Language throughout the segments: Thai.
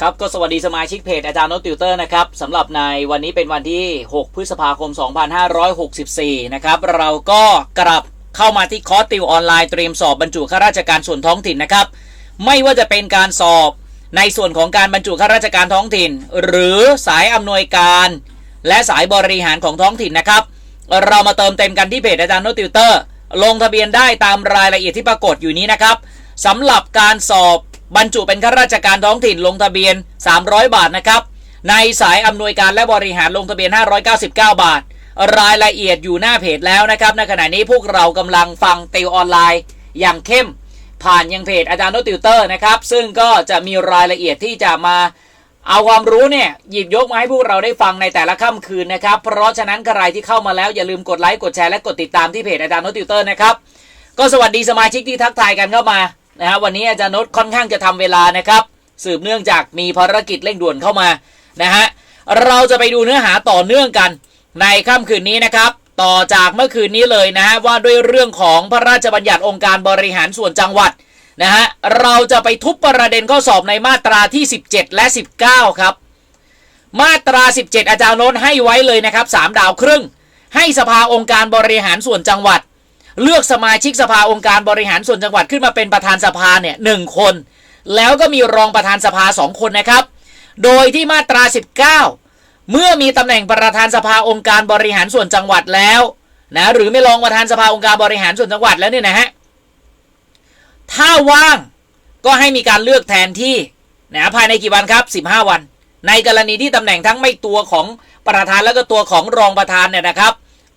ครับก็สวัสดีสมาชิกเพจอาจารย์โนติวเตอร์นะครับสำหรับในวันนี้เป็นวันที่ 6 พฤษภาคม 2564 นะครับเราก็กลับเข้ามาที่คอร์สติวออนไลน์เตรียมสอบบรรจุข้าราชการส่วนท้องถิ่นนะครับ ไม่ว่าจะเป็นการสอบในส่วนของการบรรจุข้าราชการท้องถิ่น หรือสายอำนวยการ และสายบริหารของท้องถิ่นนะครับ เรามาเติมเต็มกันที่เพจอาจารย์โนตติวเตอร์ลงทะเบียนได้ตามรายละเอียดที่ปรากฏอยู่นี้นะครับสำหรับการสอบ บรรจุเป็นข้าราชการท้องถิ่นลงทะเบียน 300 บาทนะครับ ในสายอำนวยการและบริหารลงทะเบียน 599 บาท รายละเอียดอยู่หน้าเพจแล้วนะครับในขณะนี้พวกเรากำลังฟังติวออนไลน์อย่างเข้ม ผ่านยังเพจอาจารย์โนติวเตอร์นะครับซึ่งก็จะมีรายละเอียดที่จะมาเอาความรู้เนี่ยหยิบยกมาให้พวกเราได้ฟังในแต่ละค่ำคืนนะครับ เพราะฉะนั้นใครที่เข้ามาแล้วอย่าลืมกดไลค์กดแชร์และกดติดตามที่เพจอาจารย์โนตติวเตอร์นะครับก็สวัสดีสมาชิกที่ทักทายกันเข้ามา นะฮะวันนี้อาจารย์นศค่อนข้างจะทำเวลานะครับ สืบเนื่องจากมีภารกิจเร่งด่วนเข้ามานะฮะเราจะไปดูเนื้อหาต่อเนื่องกันในค่ำคืนนี้นะครับ ต่อจากเมื่อคืนนี้เลยนะฮะว่าด้วยเรื่องของพระราชบัญญัติองค์การบริหารส่วนจังหวัดนะฮะเราจะไปทุบประเด็นข้อสอบในมาตราที่ 17 และ 19 ครับ มาตรา 17 อาจารย์โน้ตให้ไว้เลยนะครับ3ดาวครึ่ง ให้สภาองค์การบริหารส่วนจังหวัด เลือกสมาชิกสภาองค์การบริหารส่วนจังหวัดขึ้นมาเป็นประธานสภาเนี่ยหนึ่งคน แล้วก็มีรองประธานสภาสองคนนะครับ โดยที่มาตรา 19 เมื่อมีตำแหน่งประธานสภาองค์การบริหารส่วนจังหวัดแล้วนะหรือไม่รองประธานสภาองค์การบริหารส่วนจังหวัดแล้วเนี่ยนะฮะถ้าว่างก็ให้มีการเลือกแทนที่นะภายในกี่วันครับ 15 วัน ในกรณีที่ตำแหน่งทั้งไม่ตัวของประธานแล้วก็ตัวของรองประธานเนี่ยนะครับ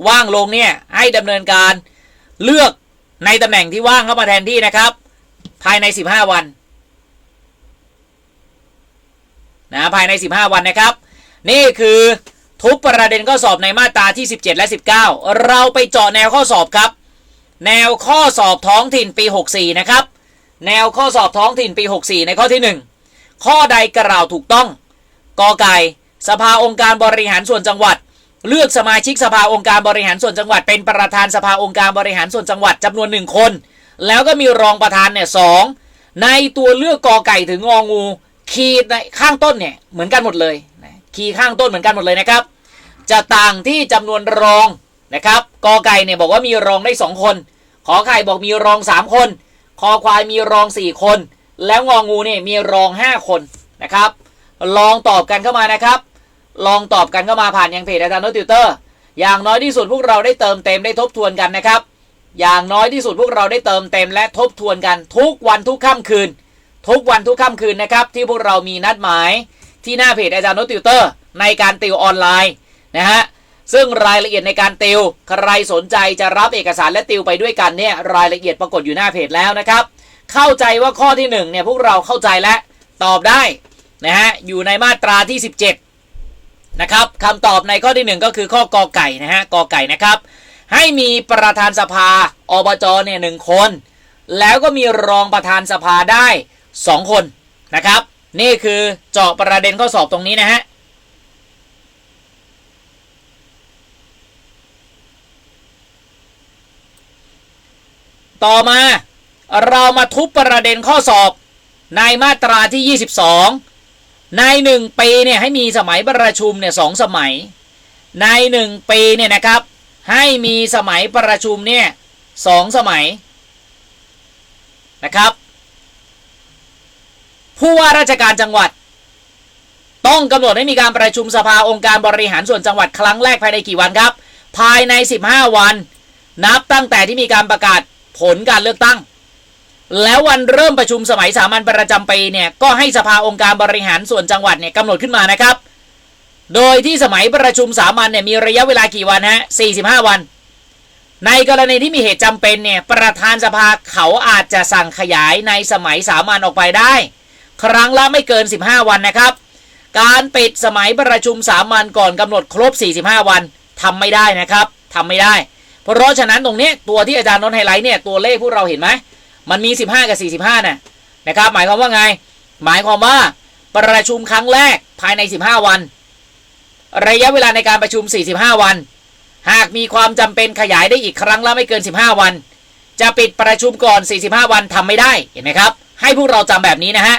ว่างลงเนี่ยให้ดำเนินการ เลือกในตำแหน่งที่ว่างเข้ามาแทนที่นะครับ ภายใน 15 วันนะภายใน 15 วันนะครับ นี่คือทุบประเด็นข้อสอบในมาตราที่ 17 และ 19 เราไปเจาะแนวข้อสอบครับ แนวข้อสอบท้องถิ่นปี 64 นะครับ แนวข้อสอบท้องถิ่นปี 64 ในข้อที่ 1 ข้อใดกล่าวถูกต้องกอไก่สภาองค์การบริหารส่วนจังหวัด เลือกสมาชิกสภาองค์การบริหารส่วนจังหวัด เป็นประธานสภาองค์การบริหารส่วนจังหวัดจำนวนหนึ่งคน แล้วก็มีรองประธานเนี่ยสองในตัวเลือกกอไก่ถึงงองูคีย์ในข้างต้นเนี่ยเหมือนกันหมดเลยนะคีข้างต้นเหมือนกันหมดเลยนะครับ จะต่างที่จำนวนรองนะครับกอไก่เนี่ยบอกว่ามีรองได้สองคน ขอไข่บอกมีรองสามคน คอควายมีรองสี่คน แล้วงองูเนี่ยมีรองห้าคนนะครับ ลองตอบกันเข้ามานะครับ ลองตอบกันเข้ามาผ่านยังเพจอาจารย์โนติวเตอร์อย่างน้อยที่สุดพวกเราได้เติมเต็มได้ทบทวนกันนะครับ อย่างน้อยที่สุดพวกเราได้เติมเต็มและทบทวนกันทุกวันทุกค่ำคืน ทุกวันทุกค่ำคืนนะครับ ที่พวกเรามีนัดหมายที่หน้าเพจอาจารย์โนติวเตอร์ในการติวออนไลน์นะฮะซึ่งรายละเอียดในการติว ใครสนใจจะรับเอกสารและติวไปด้วยกันเนี่ยรายละเอียดปรากฏอยู่หน้าเพจแล้วนะครับ เข้าใจว่าข้อที่หนึ่งเนี่ยพวกเราเข้าใจและตอบได้นะฮะอยู่ในมาตราที่ 17 นะครับคำตอบในข้อที่ 1 ก็คือข้อกอไก่นะฮะกอไก่นะครับ ให้มีประธานสภาอบจเนี่ยหนึ่งคน แล้วก็มีรองประธานสภาได้ 2 คนนะครับ นี่คือเจาะประเด็นข้อสอบตรงนี้นะฮะต่อมาเรามาทุบประเด็นข้อสอบในมาตราที่ 22 ในหนึ่งปีเนี่ยให้มีสมัยประชุมเนี่ยสองสมัย ในหนึ่งปีเนี่ยนะครับ ให้มีสมัยประชุมเนี่ยสองสมัยนะครับ ผู้ว่าราชการจังหวัด ต้องกำหนดให้มีการประชุมสภาองค์การบริหารส่วนจังหวัดครั้งแรกภายในกี่วันครับ ภายใน 15 วัน นับตั้งแต่ที่มีการประกาศผลการเลือกตั้ง แล้ววันเริ่มประชุมสมัยสามัญประจำปีเนี่ยก็ให้สภาองค์การบริหารส่วนจังหวัดเนี่ยกำหนดขึ้นมานะครับ โดยที่สมัยประชุมสามัญเนี่ยมีระยะเวลากี่วันฮะ45 วัน ในกรณีที่มีเหตุจำเป็นเนี่ยประธานสภาเขาอาจจะสั่งขยายในสมัยสามัญออกไปได้ ครั้งละไม่เกิน 15 วันนะครับ การปิดสมัยประชุมสามัญก่อนกำหนดครบ 45 วันทำไม่ได้นะครับทำไม่ได้ เพราะฉะนั้นตรงนี้ตัวที่อาจารย์นนท์ไฮไลท์เนี่ยตัวเลขพวกเราเห็นไหม มันมี 15 กับ 45น่ะนะครับ หมายความว่าไง หมายความว่าประชุมครั้งแรกภายใน 15 วัน ระยะเวลาในการประชุม 45 วัน หากมีความจำเป็นขยายได้อีกครั้งละไม่เกิน 15 วัน จะปิดประชุมก่อน 45 วันทำไม่ได้เห็นไหมครับ ให้พวกเราจำแบบนี้นะฮะ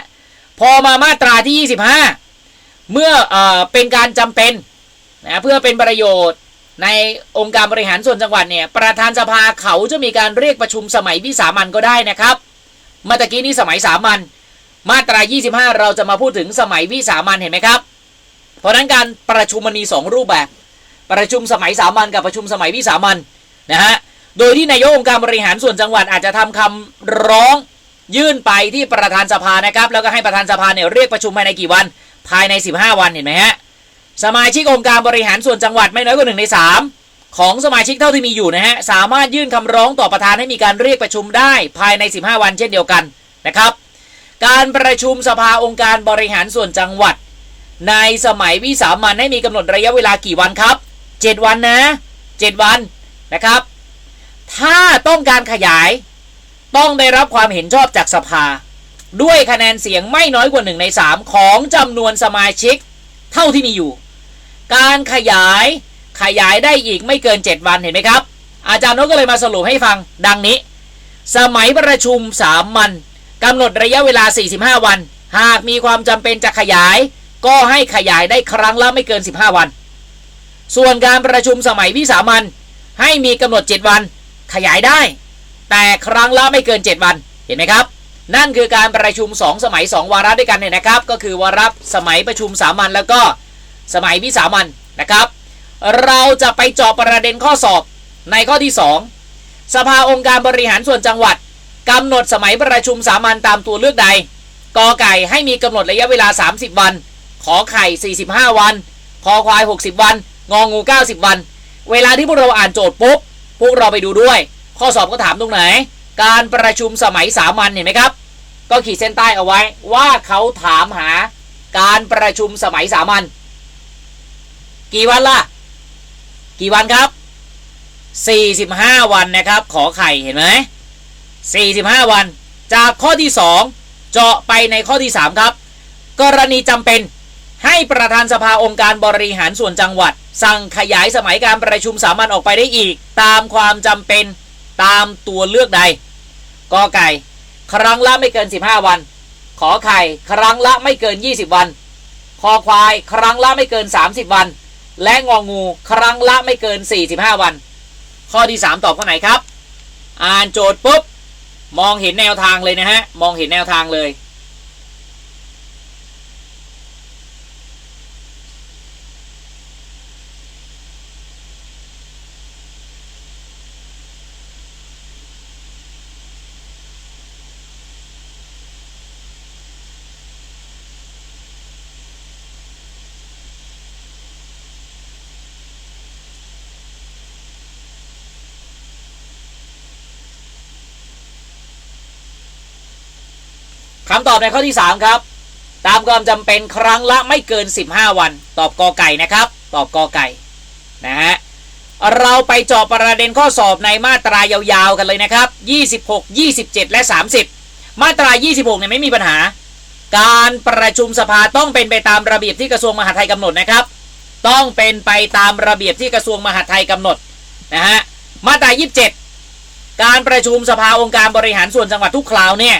พอมามาตราที่ 25 เมื่อเอเป็นการจำเป็นนะเพื่อเป็นประโยชน์ ในองค์การบริหารส่วนจังหวัดเนี่ยประธานสภาเขาจะมีการเรียกประชุมสมัยวิสามันก็ได้นะครับเมื่อตะกี้นี้สมัยสามัญมาตรา 25 เราจะมาพูดถึงสมัยวิสามันเห็นไหมครับ เพราะนั้นการประชุมมันมีสองรูปแบบ ประชุมสมัยสามัญกับประชุมสมัยวิสามันนะฮะโดยที่นายกองค์การบริหารส่วนจังหวัดอาจจะทำคำร้องยื่นไปที่ประธานสภานะครับ แล้วก็ให้ประธานสภาเนี่ยเรียกประชุมภายในกี่วัน ภายใน 15 วันเห็นไหมฮะ สมาชิกองค์การบริหารส่วนจังหวัดไม่น้อยกว่าหนึ่งในสามของสมาชิกเท่าที่มีอยู่นะฮะสามารถยื่นคำร้องต่อประธานให้มีการเรียกประชุมได้ภายใน 15 วันเช่นเดียวกันนะครับ การประชุมสภาองค์การบริหารส่วนจังหวัด ในสมัยวิสามันให้มีกำหนดระยะเวลากี่วันครับ 7 วันนะ 7 วันนะครับ ถ้าต้องการขยายต้องได้รับความเห็นชอบจากสภา ด้วยคะแนนเสียงไม่น้อยกว่า1ใน3ของจำนวนสมาชิกเท่าที่มีอยู่ การขยายขยายได้อีกไม่เกิน 7 วันเห็นไหมครับ อาจารย์นกก็เลยมาสรุปให้ฟังดังนี้ สมัยประชุมสามัญกำหนดระยะเวลา 45 วัน หากมีความจำเป็นจะขยาย ก็ให้ขยายได้ครั้งละไม่เกิน 15 วัน ส่วนการประชุมสมัยวิสามันให้มีกำหนด 7 วัน ขยายได้ แต่ครั้งละไม่เกิน 7 วันเห็นไหมครับ นั่นคือการประชุม 2 สมัย 2 วาระด้วยกันเนี่ยนะครับ ก็คือวาระสมัยประชุมสามัญแล้วก็ สมัยวิสามันนะครับ เราจะไปเจาะประเด็นข้อสอบในข้อที่ 2 สภาองค์การบริหารส่วนจังหวัดกำหนดสมัยประชุมสามัญตามตัวเลือกใดกอไก่ให้มีกำหนดระยะเวลา 30 วัน ขอไข่ 45 วัน คอควาย 60 วัน งองู 90 วัน เวลาที่พวกเราอ่านโจทย์ปุ๊บ พวกเราไปดูด้วย ข้อสอบก็ถามตรงไหน การประชุมสมัยสามัญเห็นไหมครับ ก็ขีดเส้นใต้เอาไว้ว่าเขาถามหาการประชุมสมัยสามัญ กี่วันล่ะ กี่วันครับ45วันนะครับ ขอไข่เห็นไหม45วัน จากข้อที่2เจาะไปในข้อที่3ครับ กรณีจำเป็นให้ประธานสภาองค์การบริหารส่วนจังหวัด สั่งขยายสมัยการประชุมสามัญออกไปได้อีก ตามความจำเป็นตามตัวเลือกใดกอไก่ ครั้งละไม่เกิน 15 วัน ขอไข่ ครั้งละไม่เกิน 20 วัน คอควาย ครั้งละไม่เกิน 30 วัน และงองูครั้งละไม่เกิน 45 วัน ข้อที่ 3 ตอบข้อไหนครับ อ่านโจทย์ปุ๊บ มองเห็นแนวทางเลยนะฮะ มองเห็นแนวทางเลย คำตอบในข้อที่ 3 ครับ ตามความจำเป็นครั้งละไม่เกิน 15 วัน ตอบกอไก่นะครับ ตอบกอไก่นะฮะเราไปจาะประเด็นข้อสอบในมาตรายาวๆกันเลยนะครับ 26 27 และ 30 มาตรา 26เนี่ยไม่มีปัญหา การประชุมสภาต้องเป็นไปตามระเบียบที่กระทรวงมหาดไทยกำหนดนะครับ ต้องเป็นไปตามระเบียบที่กระทรวงมหาดไทยกำหนดนะฮะมาตรา 27 การประชุมสภาองค์การบริหารส่วนจังหวัดทุกคราวเนี่ย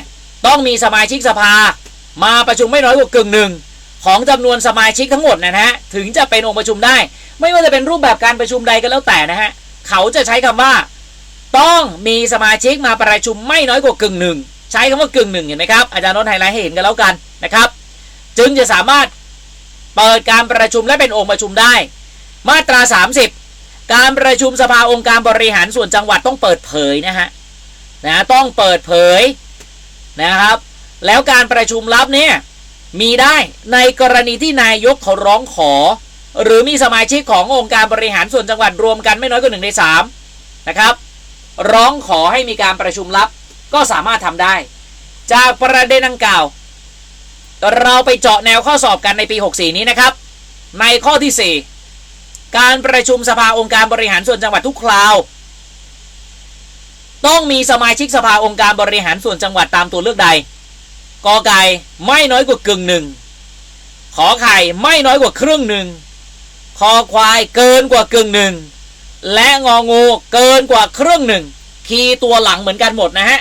ต้องมีสมาชิกสภา มาประชุมไม่น้อยกว่ากึ่งหนึ่งของจำนวนสมาชิกทั้งหมดนะฮะถึงจะเป็นองค์ประชุมได้ ไม่ว่าจะเป็นรูปแบบการประชุมใดก็แล้วแต่นะฮะเขาจะใช้คำว่า ต้องมีสมาชิกมาประชุมไม่น้อยกว่ากึ่งหนึ่งใช้คำว่ากึ่งหนึ่งเห็นไหมครับอาจารย์นนท์ไฮไลท์ให้เห็นกันแล้วกันนะครับ จึงจะสามารถเปิดการประชุมและเป็นองค์ประชุมได้ มาตรา 30 การประชุมสภาองค์การบริหารส่วนจังหวัดต้องเปิดเผยนะฮะนะต้องเปิดเผย นะครับ แล้วการประชุมลับเนี่ยมีได้ในกรณีที่นายกเขาร้องขอ หรือมีสมาชิกขององค์การบริหารส่วนจังหวัดรวมกันไม่น้อยกว่าหนึ่งในสามนะครับ ร้องขอให้มีการประชุมลับก็สามารถทำได้ จากประเด็นดังกล่าว เราไปเจาะแนวข้อสอบกันในปี 64 นี้นะครับ ในข้อที่ 4 การประชุมสภาองค์การบริหารส่วนจังหวัดทุกคราว ต้องมีสมาชิกสภาองค์การบริหารส่วนจังหวัดตามตัวเลือกใดกอไก่ไม่น้อยกว่ากึ่งหนึ่งขอไข่ไม่น้อยกว่าครึ่งหนึ่งคอควายเกินกว่ากึ่งหนึ่งและงองูเกินกว่าครึ่งหนึ่งคีย์ตัวหลังเหมือนกันหมดนะฮะ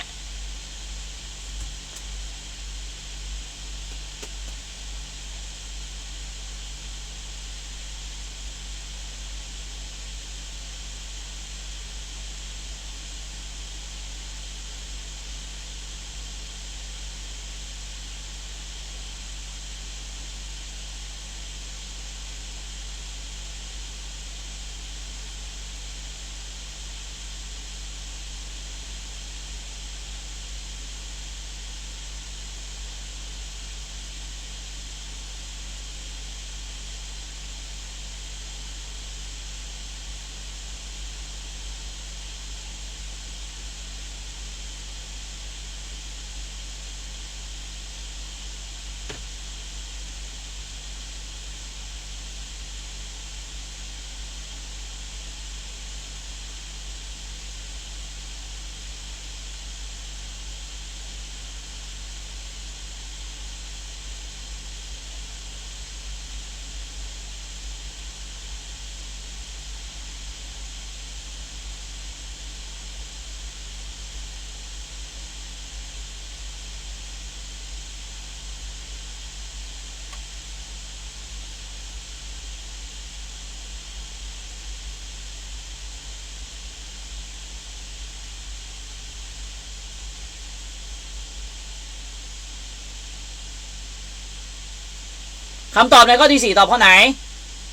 คำตอบในข้อที่4ตอบข้อไหน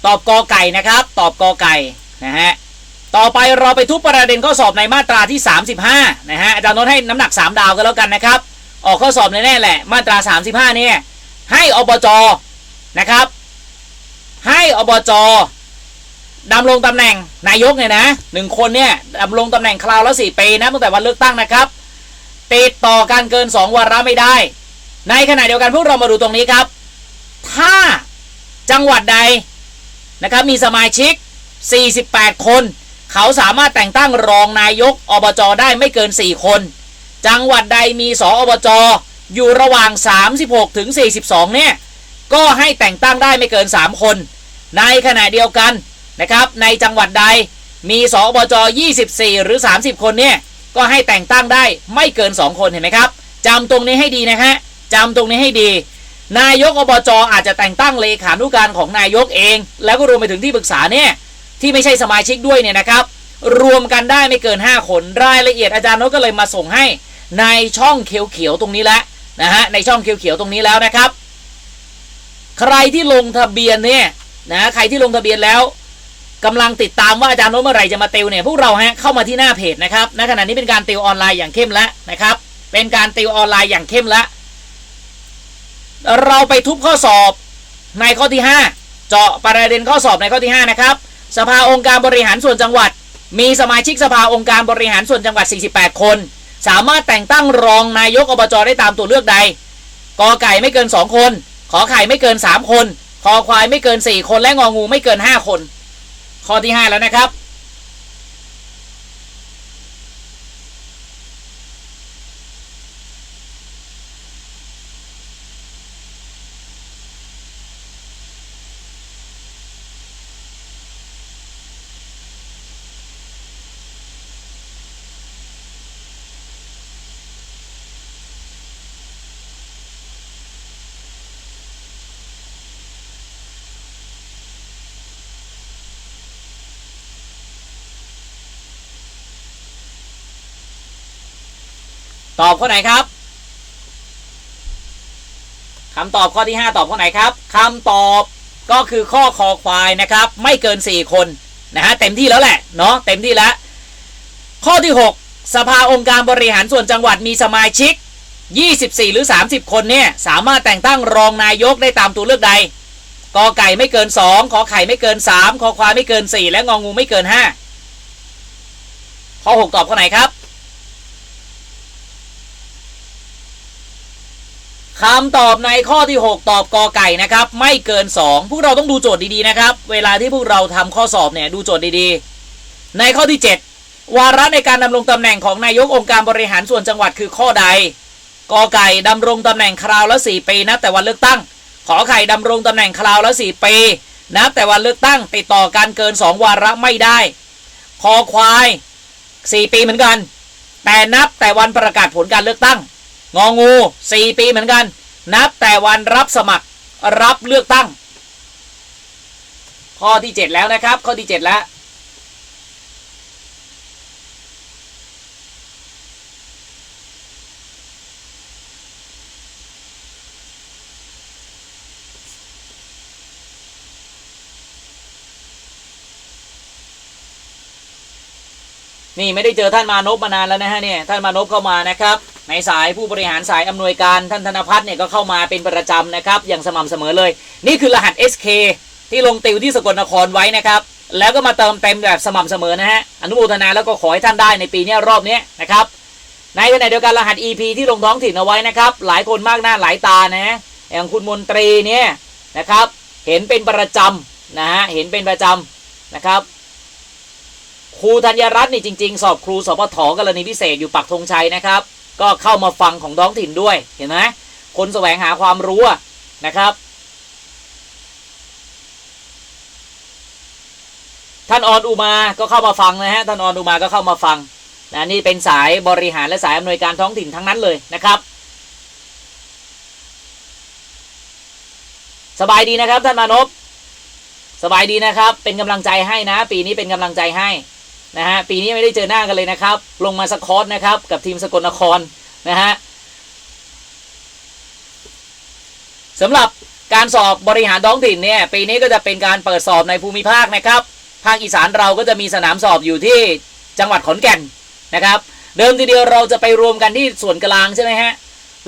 ตอบกอไก่นะครับ ตอบกอไก่นะฮะต่อไปเราไปทุบประเด็นข้อสอบในมาตราที่ 35นะฮะอาจารย์นนท์ให้น้ำหนัก 3 ดาวกันแล้วกันนะครับ ออกข้อสอบแน่ๆแหละมาตรา 35เนี่ยให้อบจนะครับ ให้อบจดำรงตำแหน่งนายกเนี่ยนะหนึ่งคนเนี่ยดำรงตำแหน่งคราวละสี่ปีนะตั้งแต่วันเลือกตั้งนะครับติดต่อกันเกิน 2 วาระไม่ได้ ในขณะเดียวกันพวกเรามาดูตรงนี้ครับ ถ้าจังหวัดใดนะครับมีสมาชิก 48 คน เขาสามารถแต่งตั้งรองนายกอบจได้ไม่เกิน 4 คน จังหวัดใดมีสออบจอยู่ระหว่าง 36 ถึง 42 เนี่ย ก็ให้แต่งตั้งได้ไม่เกิน 3 คน ในขณะเดียวกันนะครับในจังหวัดใดมีสอบจ 24 หรือ 30 คนเนี่ย ก็ให้แต่งตั้งได้ไม่เกิน 2 คนเห็นไหมครับจำตรงนี้ให้ดีนะฮะจำตรงนี้ให้ดี นายกอบจอาจจะแต่งตั้งเลขานุการของนายกเอง แล้วก็รวมไปถึงที่ปรึกษาเนี่ยที่ไม่ใช่สมาชิกด้วยเนี่ยนะครับ รวมกันได้ไม่เกิน 5 คนรายละเอียดอาจารย์นกก็เลยมาส่งให้ในช่องเขียวๆตรงนี้แล้วนะฮะในช่องเขียวๆตรงนี้แล้วนะครับ ใครที่ลงทะเบียนเนี่ยนะใครที่ลงทะเบียนแล้วกำลังติดตามว่าอาจารย์โน้ตเมื่อไหร่จะมาติวเนี่ยพวกเราฮะเข้ามาที่หน้าเพจนะครับณขณะนี้เป็นการติวออนไลน์อย่างเข้มแล้วนะครับ เป็นการติวออนไลน์อย่างเข้มแล้ว เราไปทุบข้อสอบในข้อที่ 5 เจาะประเด็นข้อสอบในข้อที่ 5 นะครับ สภาองค์การบริหารส่วนจังหวัด มีสมาชิกสภาองค์การบริหารส่วนจังหวัด 48 คน สามารถแต่งตั้งรองนายกอบจได้ตามตัวเลือกใดกอไก่ไม่เกิน 2 คน ขอไข่ไม่เกิน 3 คน คอควายไม่เกิน 4 คนและงองูไม่เกิน 5 คน ข้อที่ 5 แล้วนะครับ ตอบข้อไหนครับคำตอบข้อที่ 5 ตอบข้อไหนครับคำตอบก็คือข้อคอควายนะครับ ไม่เกิน 4 คนนะฮะเต็มที่แล้วแหละเนาะเต็มที่แล้ว ข้อที่ 6 สภาองค์การบริหารส่วนจังหวัดมีสมาชิก 24 หรือ 30 คนเนี่ยสามารถแต่งตั้งรองนายกได้ตามตัวเลือกใดกอไก่ไม่เกิน 2 ขอไข่ไม่เกิน 3 ขอควายไม่เกิน 4 และงองูไม่เกิน 5 ข้อ 6 ตอบข้อไหนครับ คำตอบในข้อที่ 6 ตอบกอไก่นะครับ ไม่เกิน 2 พวกเราต้องดูโจทย์ดีๆนะครับ เวลาที่พวกเราทำข้อสอบเนี่ยดูโจทย์ดีๆ ในข้อที่ 7 วาระในการดำรงตำแหน่งของนายกองค์การบริหารส่วนจังหวัดคือข้อใดกอไก่ดำรงตำแหน่งคราวละ4ปีนับแต่วันเลือกตั้ง ขอไข่ดำรงตำแหน่งคราวละ4ปีนับแต่วันเลือกตั้งติดต่อการเกิน 2 วาระไม่ได้คอควาย 4 ปีเหมือนกัน แต่นับแต่วันประกาศผลการเลือกตั้ง งองู 4 ปีเหมือนกัน นับแต่วันรับสมัครรับเลือกตั้ง ข้อที่ 7 แล้วนะครับ ข้อที่ 7 แล้ว นี่ไม่ได้เจอท่านมานพมานานแล้วนะฮะเนี่ยท่านมานพเข้ามานะครับ ในสายผู้บริหารสายอำนวยการท่านธนพัฒน์เนี่ยก็เข้ามาเป็นประจำนะครับ อย่างสม่ำเสมอเลย นี่คือรหัส SK ที่ลงติวที่สกลนครไว้นะครับ แล้วก็มาเติมเต็มแบบสม่ำเสมอนะฮะอนุโมทนาแล้วก็ขอให้ท่านได้ในปีนี้รอบนี้นะครับในขณะเดียวกันรหัส EP ที่ลงท้องถิ่นเอาไว้นะครับ หลายคนมากหน้าหลายตานะอย่างคุณมนตรีเนี่ยนะครับเห็นเป็นประจำนะฮะเห็นเป็นประจำนะครับครูธัญรัตน์นี่จริง ๆ สอบครูสพทกรณีพิเศษอยู่ปักธงชัยนะครับ ก็เข้ามาฟังของท้องถิ่นด้วยเห็นไหมคนแสวงหาความรู้นะครับ ท่านออนอุมาก็เข้ามาฟังนะฮะท่านออนอุมาก็เข้ามาฟังนะนี่เป็นสายบริหารและสายอำนวยการท้องถิ่นทั้งนั้นเลยนะครับ สบายดีนะครับท่านมานพสบายดีนะครับ เป็นกำลังใจให้นะ ปีนี้เป็นกำลังใจให้ นะฮะปีนี้ไม่ได้เจอหน้ากันเลยนะครับ ลงมาสกอตนะครับกับทีมสกลนครนะฮะสำหรับการสอบบริหารท้องถิ่นเนี่ยปีนี้ก็จะเป็นการเปิดสอบในภูมิภาคนะครับ ภาคอีสานเราก็จะมีสนามสอบอยู่ที่จังหวัดขอนแก่นนะครับ เดิมทีเดียวเราจะไปรวมกันที่ส่วนกลางใช่ไหมฮะ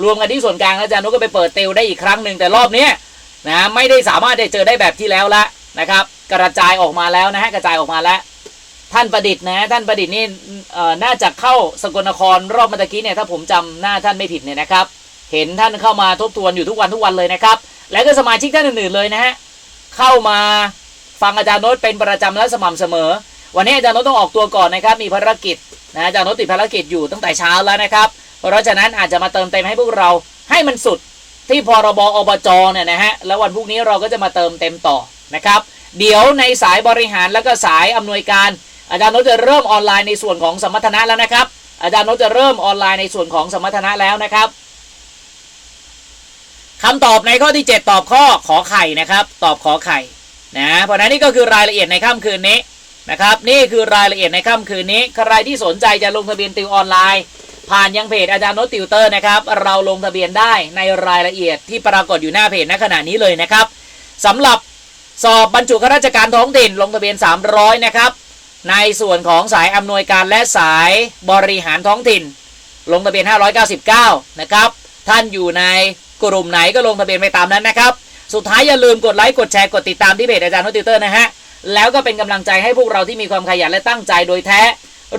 รวมกันที่ส่วนกลางแล้วอาจารย์นุก็ไปเปิดเตลได้อีกครั้งหนึ่งแต่รอบนี้นะไม่ได้สามารถได้เจอได้แบบที่แล้วละนะครับ กระจายออกมาแล้วนะฮะกระจายออกมาแล้ว ท่านประดิษฐ์นะ ท่านประดิษฐ์นี่น่าจะเข้าสกลนครรอบเมื่อตะกี้เนี่ยถ้าผมจำหน้าท่านไม่ผิดเนี่ยนะครับ เห็นท่านเข้ามาทบทวนอยู่ทุกวันทุกวันเลยนะครับ แล้วก็สมาชิกท่านอื่นๆเลยนะฮะเข้ามาฟังอาจารย์โน้ตเป็นประจำและสม่ำเสมอ วันนี้อาจารย์โน้ตต้องออกตัวก่อนนะครับ มีภารกิจนะอาจารย์โน้ตติดภารกิจอยู่ตั้งแต่เช้าแล้วนะครับ เพราะฉะนั้นอาจจะมาเติมเต็มให้พวกเราให้มันสุดที่พรบอบจเนี่ยนะฮะแล้ววันพรุ่งนี้เราก็จะมาเติมเต็มต่อนะครับ เดี๋ยวในสายบริหารแล้วก็สายอำนวยการ อาจารย์โน้ตจะเริ่มออนไลน์ในส่วนของสมรรถนะแล้วนะครับ อาจารย์โน้ตจะเริ่มออนไลน์ในส่วนของสมรรถนะแล้วนะครับคำตอบในข้อที่ 7 ตอบข้อขอไข่นะครับ ตอบขอไข่นะเพราะนั้นนี่ก็คือรายละเอียดในค่ำคืนนี้นะครับ นี่คือรายละเอียดในค่ำคืนนี้ ใครที่สนใจจะลงทะเบียนติวออนไลน์ ผ่านยังเพจอาจารย์โนตติวเตอร์นะครับ เราลงทะเบียนได้ในรายละเอียดที่ปรากฏอยู่หน้าเพจณขณะนี้เลยนะครับสำหรับสอบบรรจุข้าราชการท้องถิ่นลงทะเบียน 300 นะครับ ในส่วนของสายอำนวยการและสายบริหารท้องถิ่น ลงทะเบียน 599 นะครับ ท่านอยู่ในกลุ่มไหนก็ลงทะเบียนไปตามนั้นนะครับ สุดท้ายอย่าลืมกดไลค์กดแชร์กดติดตามที่เพจอาจารย์โนตติวเตอร์นะฮะ แล้วก็เป็นกำลังใจให้พวกเราที่มีความขยันและตั้งใจโดยแท้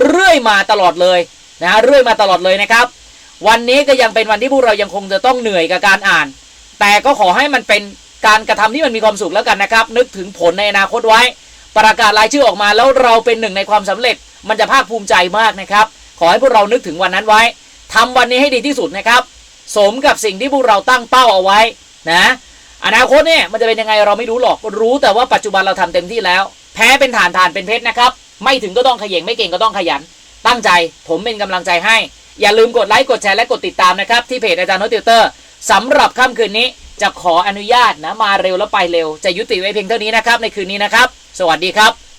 เรื่อยมาตลอดเลยนะฮะเรื่อยมาตลอดเลยนะครับ วันนี้ก็ยังเป็นวันที่พวกเรายังคงจะต้องเหนื่อยกับการอ่าน แต่ก็ขอให้มันเป็นการกระทำที่มันมีความสุขแล้วกันนะครับ นึกถึงผลในอนาคตไว้ ประกาศรายชื่อออกมาแล้วเราเป็นหนึ่งในความสำเร็จ มันจะภาคภูมิใจมากนะครับ ขอให้พวกเรานึกถึงวันนั้นไว้ทำวันนี้ให้ดีที่สุดนะครับ สมกับสิ่งที่พวกเราตั้งเป้าเอาไว้นะอนาคตเนี่ยมันจะเป็นยังไงเราไม่รู้หรอกรู้แต่ว่าปัจจุบันเราทำเต็มที่แล้ว แพ้เป็นฐานฐานเป็นเพชรนะครับ ไม่ถึงก็ต้องขยงไม่เก่งก็ต้องขยัน ตั้งใจผมเป็นกำลังใจให้ อย่าลืมกดไลค์กดแชร์และกดติดตามนะครับที่เพจอาจารย์โนติวเตอร์สำหรับค่ำคืนนี้ จะขออนุญาตนะมาเร็วแล้วไปเร็ว จะยุติไว้เพียงเท่านี้นะครับในคืนนี้นะครับ สวัสดีครับ